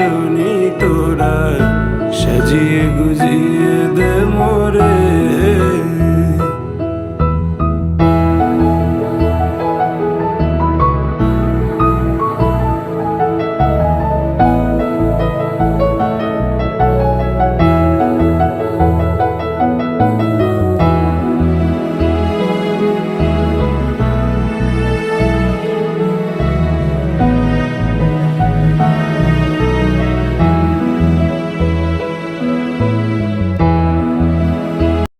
সজনী তোরা সাজিয়ে গুজিয়ে